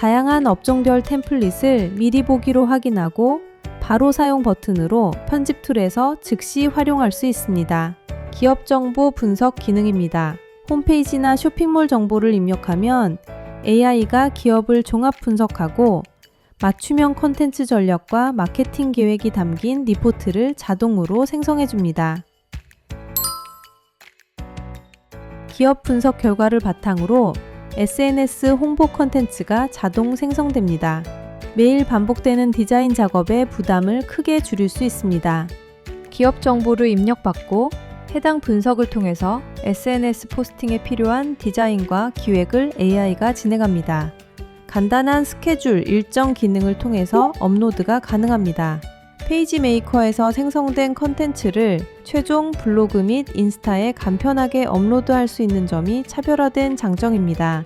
다양한 업종별 템플릿을 미리 보기로 확인하고 바로 사용 버튼으로 편집 툴에서 즉시 활용할 수 있습니다. 기업 정보 분석 기능입니다. 홈페이지나 쇼핑몰 정보를 입력하면 AI가 기업을 종합 분석하고 맞춤형 콘텐츠 전략과 마케팅 계획이 담긴 리포트를 자동으로 생성해 줍니다. 기업 분석 결과를 바탕으로 SNS 홍보 콘텐츠가 자동 생성됩니다. 매일 반복되는 디자인 작업의 부담을 크게 줄일 수 있습니다. 기업 정보를 입력받고 해당 분석을 통해서 SNS 포스팅에 필요한 디자인과 기획을 AI가 진행합니다. 간단한 스케줄, 일정 기능을 통해서 업로드가 가능합니다. 페이지 메이커에서 생성된 컨텐츠를 최종 블로그 및 인스타에 간편하게 업로드할 수 있는 점이 차별화된 장점입니다.